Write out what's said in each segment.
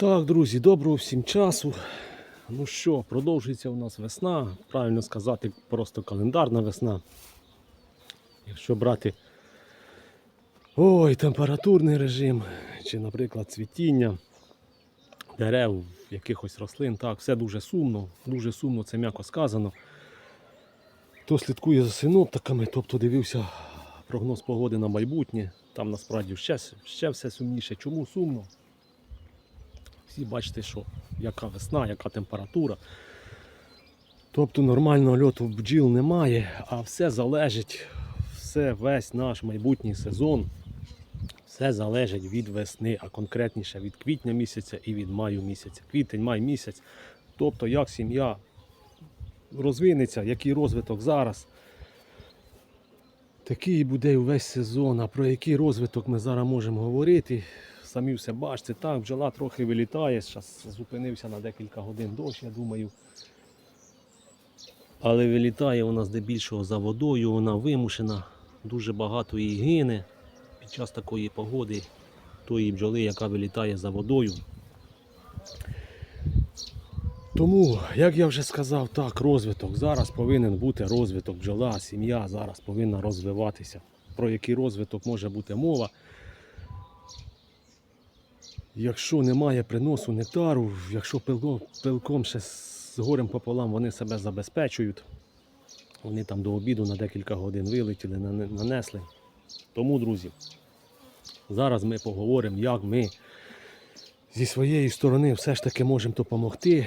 Так, друзі, доброго всім часу. Ну що, продовжується у нас весна. Правильно сказати, просто календарна весна. Якщо брати ой, температурний режим, чи, наприклад, цвітіння дерев, якихось рослин, так, все дуже сумно, дуже сумно, це м'яко сказано. Хто слідкує за синоптиками, тобто дивився прогноз погоди на майбутнє, там насправді ще, ще все сумніше. Чому сумно? Всі бачите, що яка весна, яка температура. Тобто нормального льоту бджіл немає, а все залежить, все, весь наш майбутній сезон, все залежить від весни, а конкретніше від квітня місяця і від маю місяця. Квітень, май місяць. Тобто як сім'я розвинеться, який розвиток зараз. Такий буде увесь сезон. А про який розвиток ми зараз можемо говорити? Самі все бачите, так, бджола трохи вилітає. Зараз зупинився на декілька годин дощ, я думаю. Але вилітає вона здебільшого за водою, вона вимушена, дуже багато її гине під час такої погоди, тої бджоли, яка вилітає за водою. Тому, як я вже сказав, так, розвиток. Зараз повинен бути розвиток бджола, сім'я зараз повинна розвиватися. Про який розвиток може бути мова. Якщо немає приносу нектару, якщо пилком, пилком ще з горем пополам вони себе забезпечують, вони там до обіду на декілька годин вилетіли, нанесли. Тому, друзі, зараз ми поговоримо, як ми зі своєї сторони все ж таки можемо допомогти.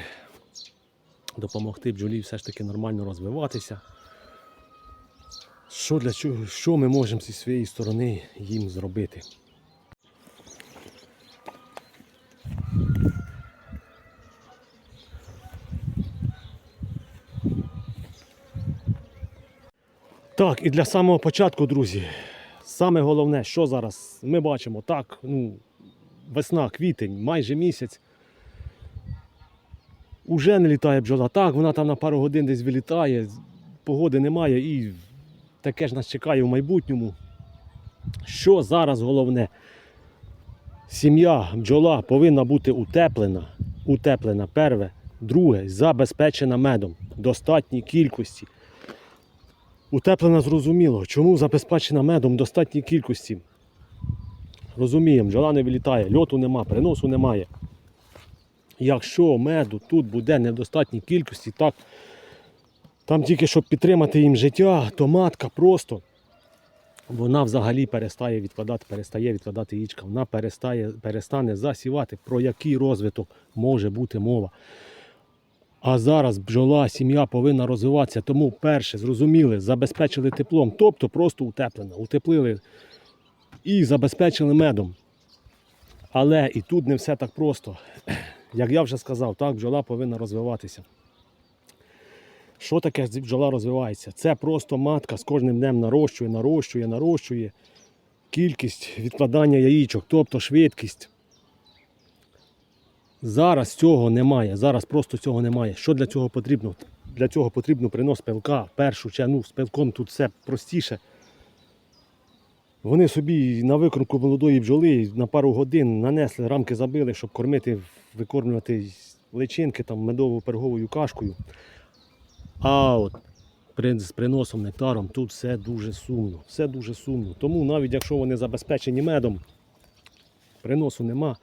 Допомогти бджолі все ж таки нормально розвиватися. Що для чого, що ми можемо зі своєї сторони їм зробити? Так, і для самого початку, друзі, саме головне, що зараз ми бачимо, так, ну, весна, квітень, майже місяць. Уже не літає бджола. Так, вона там на пару годин десь вилітає, погоди немає і таке ж нас чекає в майбутньому. Що зараз головне? Сім'я бджола повинна бути утеплена. Утеплена перве, друге, забезпечена медом в достатній кількості. Утеплена зрозуміло. Чому забезпечена медом в достатній кількості? Розуміємо, бджола не вилітає, льоту нема, переносу немає. Якщо меду тут буде не в достатній кількості, так там тільки щоб підтримати їм життя, то матка просто вона взагалі перестає відкладати, перестає відкладати яєчка, вона перестає, перестане засівати, про який розвиток може бути мова. А зараз бджола, сім'я повинна розвиватися. Тому перше, зрозуміли, забезпечили теплом, тобто просто утеплено, утеплили і забезпечили медом. Але і тут не все так просто. Як я вже сказав, так, бджола повинна розвиватися. Що таке бджола розвивається? Це просто матка з кожним днем нарощує, нарощує, нарощує кількість відкладання яїчок, тобто швидкість. Зараз цього немає. Зараз просто цього немає. Що для цього потрібно? Для цього потрібно принос пилка. Першу ну, з пилком тут все простіше. Вони собі на викрутку молодої бджоли на пару годин нанесли, рамки забили, щоб кормити, викормлювати личинки там медово перговою кашкою. А от з приносом нектаром тут все дуже сумно. Все дуже сумно. Тому навіть якщо вони забезпечені медом, приносу нема.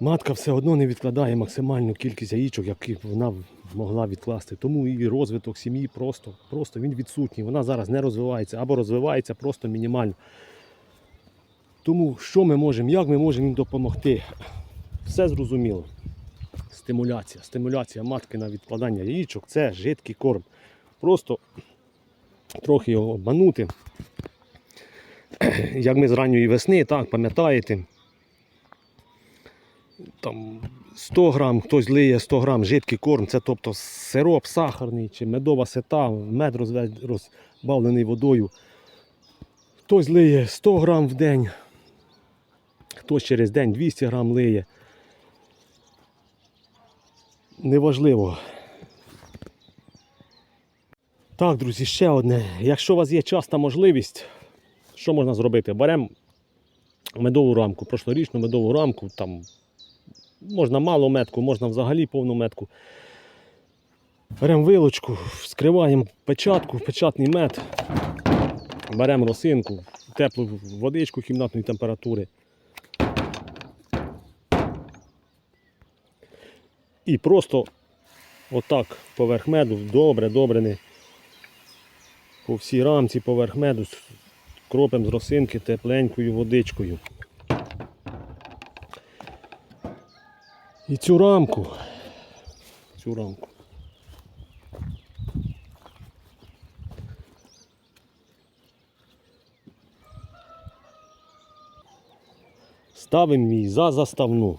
Матка все одно не відкладає максимальну кількість яєчок, які вона могла відкласти. Тому і розвиток сім'ї просто, просто він відсутній. Вона зараз не розвивається або розвивається просто мінімально. Тому що ми можемо, як ми можемо їм допомогти? Все зрозуміло. Стимуляція. Стимуляція матки на відкладання яєчок це жидкий корм. Просто трохи його обманути. Як ми з ранньої весни, так, пам'ятаєте, там 100 грам, хтось лиє 100 грам жидкий корм, це тобто сироп сахарний чи медова сета, мед розбавлений водою. Хтось лиє 100 грам в день, хтось через день 200 грам лиє. Неважливо. Так, друзі, ще одне. Якщо у вас є час та можливість, що можна зробити? Беремо медову рамку, прошлорічну медову рамку, там Можна мало метку, можна взагалі повну метку. Беремо вилочку, вскриваємо печатку, печатний мед. Беремо росинку, теплу водичку кімнатної температури. І просто отак поверх меду, добре, добре не по всій рамці поверх меду кропимо з росинки тепленькою водичкою. І цю рамку, цю рамку. Ставимо її за заставну.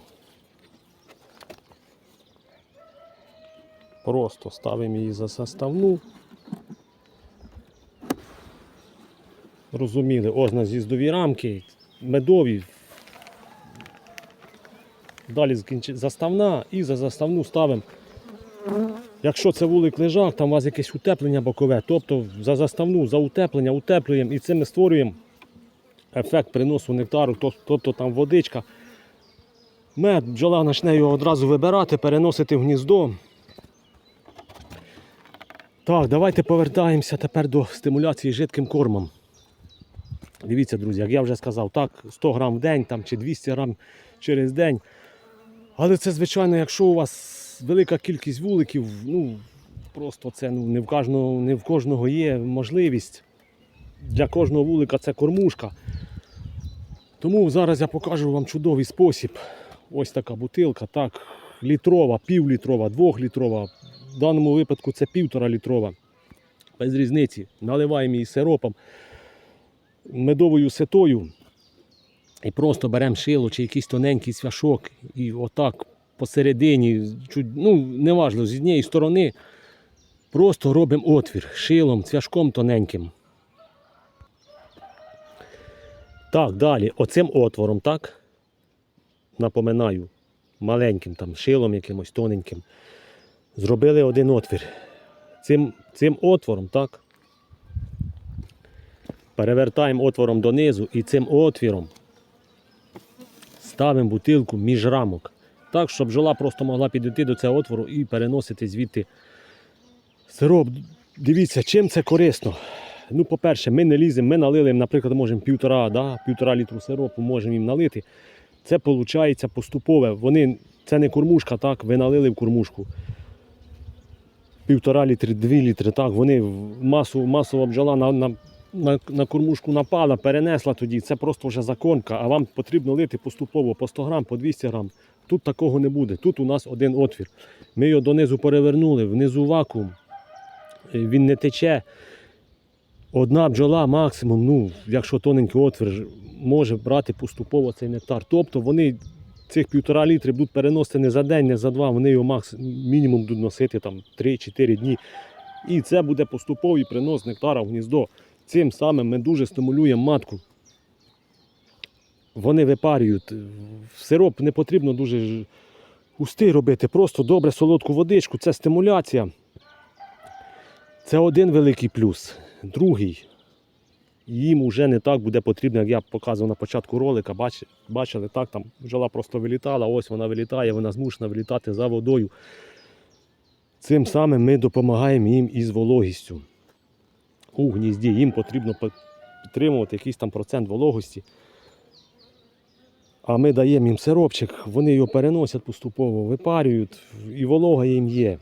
Просто ставимо її за заставну. Розуміли, ось на з'їздові рамки, медові. Далі заставна і за заставну ставимо. Якщо це вулик лежак, там у вас якесь утеплення бокове, тобто за заставну, за утеплення, утеплюємо і цим ми створюємо ефект приносу нектару, тобто там водичка. Мед, бджола почне його одразу вибирати, переносити в гніздо. Так, давайте повертаємося тепер до стимуляції жидким кормом. Дивіться, друзі, як я вже сказав, так, 100 грам в день там, чи 200 грам через день. Але це, звичайно, якщо у вас велика кількість вуликів, ну просто це ну, не, в кожного, не в кожного є можливість. Для кожного вулика це кормушка. Тому зараз я покажу вам чудовий спосіб. Ось така бутилка, так, літрова, півлітрова, двохлітрова. В даному випадку це півтора літрова. Без різниці. Наливаємо її сиропом, медовою ситою. І просто беремо шило чи якийсь тоненький свяшок. І отак посередині, чуть, ну, неважливо, з однієї сторони, просто робимо отвір шилом, цвяшком тоненьким. Так, далі, оцим отвором, так? Напоминаю, маленьким там шилом якимось тоненьким. Зробили один отвір. Цим, цим отвором, так? Перевертаємо отвором донизу і цим отвіром ставимо бутилку між рамок. Так, щоб бджола просто могла підійти до цього отвору і переносити звідти сироп. Дивіться, чим це корисно. Ну, по-перше, ми не ліземо, ми налили, наприклад, можемо півтора, да, півтора літру сиропу, можемо їм налити. Це виходить поступове. Вони, це не кормушка, так, ви налили в кормушку. Півтора літри, дві літри, так, вони масу, масова бджола на, на, на, на кормушку напала, перенесла тоді. Це просто вже законка, а вам потрібно лити поступово по 100 грам, по 200 грам. Тут такого не буде. Тут у нас один отвір. Ми його донизу перевернули, внизу вакуум. Е, Він не тече. Одна бджола максимум, ну, якщо тоненький отвір, може брати поступово цей нектар. Тобто вони цих півтора літри будуть переносити не за день, не за два, вони його макс, мінімум будуть носити там 3-4 дні. І це буде поступовий принос нектара в гніздо. Цим самим ми дуже стимулюємо матку. Вони випарюють. Сироп не потрібно дуже густий робити, просто добре солодку водичку, це стимуляція. Це один великий плюс. Другий. Їм вже не так буде потрібно, як я показував на початку ролика. Бач- Бачили, так, там бджола просто вилітала, ось вона вилітає, вона змушена вилітати за водою. Цим самим ми допомагаємо їм із вологістю. У гнізді їм потрібно підтримувати якийсь там процент вологості. А ми даємо їм сиропчик, вони його переносять поступово, випарюють, і волога їм є.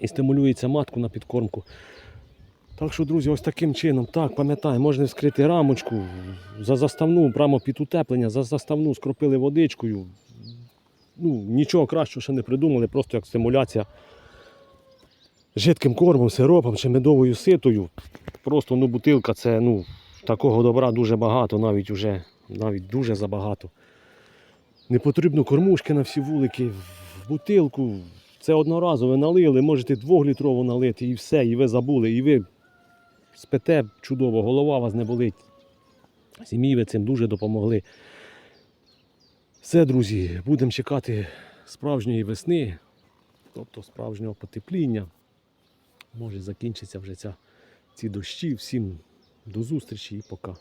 І стимулюється матку на підкормку. Так що, друзі, ось таким чином, так, пам'ятай, можна вскрити рамочку за заставну, прямо під утеплення, за заставну скропили водичкою. Ну, нічого кращого ще не придумали, просто як стимуляція жидким кормом, сиропом чи медовою ситою. Просто ну, бутилка це ну, такого добра дуже багато, навіть уже, навіть дуже забагато. Не потрібно кормушки на всі вулики, в бутилку. Це одноразово налили, можете двохлітрову налити і все, і ви забули, і ви спите чудово, голова вас не болить. Сім'ї ви цим дуже допомогли. Все, друзі, будемо чекати справжньої весни, тобто справжнього потепління. Може закінчиться вже ця, ці дощі. Всім до зустрічі і пока.